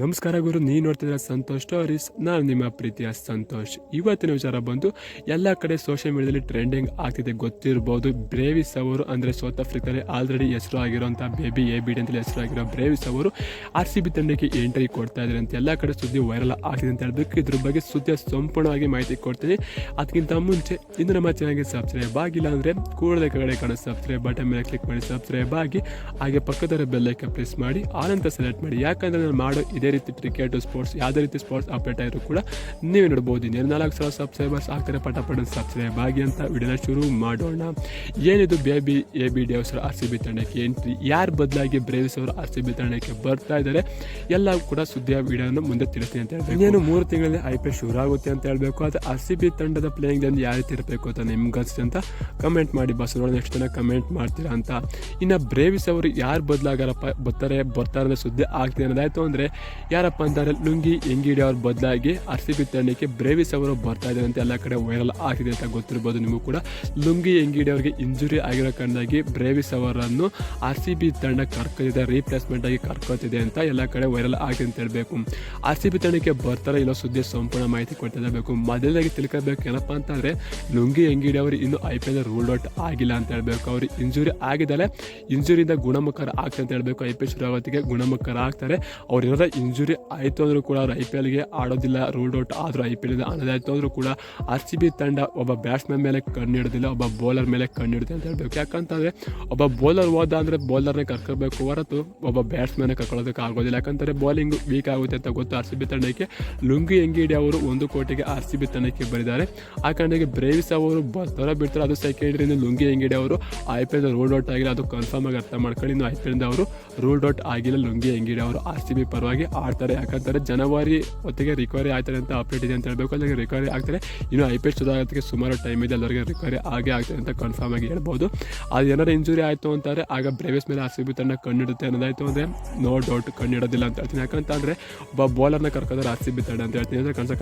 ನಮಸ್ಕಾರ ಗುರು ನೀ ನೋಡ್ತಿದ್ರೆ ಸಂತೋಷ್ ಸ್ಟೋರೀಸ್ ನಾನು ನಿಮ್ಮ ಪ್ರೀತಿಯ ಸಂತೋಷ್. ಇವತ್ತಿನ ವಿಚಾರ ಬಂದು, ಎಲ್ಲ ಕಡೆ ಸೋಷಿಯಲ್ ಮೀಡಿಯಾದಲ್ಲಿ ಟ್ರೆಂಡಿಂಗ್ ಆಗ್ತಿದೆ ಗೊತ್ತಿರ್ಬೋದು. ಬ್ರೇವಿಸ್ ಅವರು ಅಂದರೆ ಸೌತ್ ಆಫ್ರಿಕಾದಲ್ಲಿ ಆಲ್ರೆಡಿ ಹೆಸರು ಆಗಿರೋಂಥ ಬೇಬಿ ಎ ಬಿ ಡಿ ಹೆಸರು ಆಗಿರೋ ಬ್ರೇವಿಸ್ ಅವರು ಆರ್ ಸಿ ಬಿ ತಂಡಕ್ಕೆ ಎಂಟ್ರಿ ಕೊಡ್ತಾ ಇದ್ದಾರೆ ಅಂತ ಎಲ್ಲ ಕಡೆ ಸುದ್ದಿ ವೈರಲ್ ಆಗ್ತಿದೆ ಅಂತ ಹೇಳಬೇಕು. ಇದ್ರ ಬಗ್ಗೆ ಸುದ್ದಿಯ ಸಂಪೂರ್ಣವಾಗಿ ಮಾಹಿತಿ ಕೊಡ್ತೀನಿ. ಅದಕ್ಕಿಂತ ಮುಂಚೆ, ಇನ್ನು ನಮ್ಮ ಚಾನಲ್ಗೆ ಸಬ್ಸ್ಕ್ರೈಬ್ ಆಗಿಲ್ಲ ಅಂದರೆ ಕೂಡಲೇ ಕಡೆ ಕಾಣೋ ಸಬ್ಸ್ಕ್ರೈಬ್ ಬಟನ್ ಮೇಲೆ ಕ್ಲಿಕ್ ಮಾಡಿ ಸಬ್ಸ್ಕ್ರೈಬ್ ಆಗಿ, ಹಾಗೆ ಪಕ್ಕದ ಬೆಲ್ಲೈಕ ಪ್ರೆಸ್ ಮಾಡಿ ಆನಂತರ ಸೆಲೆಕ್ಟ್ ಮಾಡಿ. ಯಾಕಂದರೆ ನಾನು ಮಾಡೋ ಇದೇ ರೀತಿ ಕ್ರಿಕೆಟ್ ಸ್ಪೋರ್ಟ್ಸ್ ಯಾವುದೇ ರೀತಿ ಸ್ಪೋರ್ಟ್ಸ್ ಅಪ್ಡೇಟ್ ಆಗಿದ್ರು ಕೂಡ ನೀವು ನೋಡ್ಬೋದು. ನಾಲ್ಕು ಸಾವಿರ ಸಬ್ಸ್ಕ್ರೈಬರ್ಸ್ ಆಗ್ತಾರೆ ಪಟ ಪಟ ಸಬ್ಸ್ಕ್ರೈಬ್ ಆಗಿ ಅಂತ ವಿಡಿಯೋನ ಶುರು ಮಾಡೋಣ. ಏನಿದು ಬೇಬಿ ಎ ಬಿ ಡಿ ಅವಸರ ಆರ್ ಸಿ ಬಿ ತಂಡಕ್ಕೆ ಎಂಟ್ರಿ ಯಾರು ಬದಲಾಗಿ ಬ್ರೇವಿಸ್ ಅವರು ಆರ್ ಸಿ ಬಿ ತಂಡಕ್ಕೆ ಬರ್ತಾ ಇದ್ದಾರೆ? ಎಲ್ಲ ಕೂಡ ಸುದ್ದಿಯ ವಿಡಿಯೋನ ಮುಂದೆ ತಿಳಿಸ್ತೀನಿ ಅಂತ ಹೇಳ್ಬೇಕು. ಇನ್ನೇನು ಮೂರು ತಿಂಗಳಲ್ಲಿ ಐ ಪಿ ಎಲ್ ಶುರು ಆಗುತ್ತೆ ಅಂತ ಹೇಳಬೇಕು. ಅದು ಆರ್ ಸಿ ಬಿ ತಂಡದ ಪ್ಲೇಯಿಂಗ್ ಯಾವ ರೀತಿ ಇರಬೇಕು ಅಂತ ನಿಮ್ಗೆ ಅನಿಸುತ್ತೆ ಅಂತ ಕಮೆಂಟ್ ಮಾಡಿ. ಬಸ್ ನೋಡೋಣ, ಎಷ್ಟು ಜನ ಕಮೆಂಟ್ ಮಾಡ್ತೀರಾ ಅಂತ. ಇನ್ನು ಬ್ರೇವಿಸ್ ಅವರು ಯಾರು ಬದಲಾಗಾರಪ್ಪ ಬರ್ತಾರೆ ಬರ್ತಾರೆ ಸುದ್ದಿ ಆಗ್ತಿದೆ ಅನ್ನೋದಾಯ್ತು ಅಂದರೆ ಯಾರಪ್ಪ ಅಂತಾರೆ, ಲುಂಗಿ ಎಂಗಿಡಿ ಅವ್ರ ಬದಲಾಗಿ? ಆರ್ ಸಿ ಬಿ ತಂಡಕ್ಕೆ ಬ್ರೇವಿಸ್ ಅವರು ಬರ್ತಾ ಅಂತ ಎಲ್ಲ ಕಡೆ ವೈರಲ್ ಆಗಿದೆ ಅಂತ ಗೊತ್ತಿರ್ಬೋದು ನಿಮಗೂ ಕೂಡ. ಲುಂಗಿ ಎಂಗಿಡಿ ಅವರಿಗೆ ಇಂಜುರಿ ಆಗಿರೋ ಕಾರಣವಾಗಿ ಬ್ರೇವಿಸ್ ಅವರನ್ನು ಆರ್ ಸಿ ಬಿ ತಂಡ ಕರ್ಕೊತಿದೆ ರೀಪ್ಲೇಸ್ಮೆಂಟ್ ಆಗಿ ಕರ್ಕೋತಿದೆ ಅಂತ ಎಲ್ಲ ಕಡೆ ವೈರಲ್ ಆಗಿದೆ ಅಂತ ಹೇಳಬೇಕು. ಆರ್ ಸಿ ಬಿ ತಂಡಕ್ಕೆ ಬರ್ತಾರೆ ಇಲ್ಲ ಸುದ್ದಿ ಸಂಪೂರ್ಣ ಮಾಹಿತಿ ಕೊಡ್ತಾ ಇರಬೇಕು. ಮೊದಲಾಗಿ ತಿಳ್ಕೋಬೇಕು ಏನಪ್ಪ ಅಂತಂದರೆ, ಲುಂಗಿ ಎಂಗಿಡಿ ಅವರು ಇನ್ನು I P L rule out ಆಗಿಲ್ಲ ಅಂತ ಹೇಳಬೇಕು. ಅವರು ಇಂಜುರಿ ಆಗಿದ್ದಾರೆ ಇಂಜುರಿಯಿಂದ ಗುಣಮುಖರ ಆಗ್ತದೆ ಅಂತ ಹೇಳಬೇಕು. ಐ ಪಿ ಎಲ್ ಶುರು ಗುಣಮುಖರ ಆಗ್ತಾರೆ ಅವ್ರು ಇಂಜುರಿ ಆಯಿತು ಅಂದರೂ ಕೂಡ ಅವ್ರು ಐ ಪಿ ಎಲ್ಗೆ ಆಡೋದಿಲ್ಲ, ರೂಲ್ಡ್ ಔಟ್ ಆದರೂ ಐ ಪಿ ಎಲ್ ಅನ್ನೋದಾಯ್ತು ಅಂದರೂ ಕೂಡ ಆರ್ ಸಿ ಬಿ ತಂಡ ಒಬ್ಬ ಬ್ಯಾಟ್ಸ್ಮನ್ ಮೇಲೆ ಕಣ್ಣು ಹಿಡ್ದಿಲ್ಲ, ಒಬ್ಬ ಬೌಲರ್ ಮೇಲೆ ಕಣ್ಣಿಡುತ್ತೆ ಅಂತ ಹೇಳ್ಬೇಕು. ಯಾಕಂತಂದರೆ ಒಬ್ಬ ಬೌಲರ್ ಹೋದ ಅಂದರೆ ಬೌಲರ್ನೇ ಕರ್ಕೋಬೇಕು ಹೊರತು ಒಬ್ಬ ಬ್ಯಾಟ್ಸ್ಮನ್ನೇ ಕರ್ಕೊಳ್ಳೋದಕ್ಕೆ ಆಗೋದಿಲ್ಲ. ಯಾಕಂದರೆ ಬೌಲಿಂಗ್ ವೀಕ್ ಆಗುತ್ತೆ ಅಂತ ಗೊತ್ತು ಆರ್ ಸಿ ಬಿ ತಂಡಕ್ಕೆ. ಲುಂಗಿ ಎಂಗಿಡಿ ಅವರು ಒಂದು ಕೋಟಿಗೆ ಆರ್ ಸಿ ಬಿ ತಂಡಕ್ಕೆ ಬರಿದ್ದಾರೆ. ಆ ಕಾರಣಕ್ಕೆ ಬ್ರೇವಿಸ್ ಅವರು ಬರ್ತಾರೋ ಬಿಡ್ತಾರೆ. ಅದು ಸೆಕೆಂಡ್ರಿಂದ ಲುಂಗಿ ಎಂಗಿಡಿ ಅವರು I P L ruled out ಆಗಿಲ್ಲ. ಅದು ಕನ್ಫರ್ಮ್ ಆಗಿ ಅರ್ಥ ಮಾಡ್ಕೊಂಡು ಇನ್ನು ಐ ಪಿ ಎಲ್ ಅವರು ರೂಲ್ಡ್ ಔಟ್ ಆಗಿಲ್ಲ. ಲುಂಗಿ ಎಂಗಿಡಿ ಅವರು ಆರ್ ಸಿ ಬಿ ಪರವಾಗಿ ಆಡ್ತಾರೆ ಯಾಕಂತಾರೆ ಜನವರಿ ಹೊತ್ತಿಗೆ ರಿಕವರಿ ಆಗ್ತಾರೆ ಅಂತ ಅಪ್ಡೇಟ್ ಇದೆ ಅಂತ ಹೇಳಬೇಕು. ಅಲ್ಲಿಗೆ ರಿಕವರಿ ಆಗ್ತಾರೆ ಇನ್ನು ಐ ಪಿ ಎಲ್ ಸುಮಾರು ಟೈಮ್ ಇದೆ, ಎಲ್ಲರಿಗೆ ರಿಕವರಿ ಆಗೇ ಆಗ್ತಾರೆ ಅಂತ ಕನ್ಫರ್ಮ್ ಆಗಿ ಹೇಳ್ಬೋದು. ಅದು ಏನಾರು ಇಂಜುರಿ ಆಯಿತು ಅಂತಾರೆ, ಆಗ ಬ್ರೇವಿಸ್ ಮೇಲೆ ಆಸಿ ಬಿ ತಂಡ ಕಣ್ಣಿಡುತ್ತೆ ಅನ್ನೋದಾಯ್ತು ಅಂದರೆ ನೋ ಡೌಟ್ ಕಣ್ಣಿಡೋದಿಲ್ಲ ಅಂತ ಹೇಳ್ತೀನಿ. ಯಾಕಂತಂದರೆ ಒಬ್ಬ ಬೌಲರ್ನ ಕರ್ಕೋದ್ರೆ ಆಸಿ ಬಿ ತಂಡ ಅಂತ ಹೇಳ್ತೀನಿ. ಅಂದರೆ ಕನ್ಸ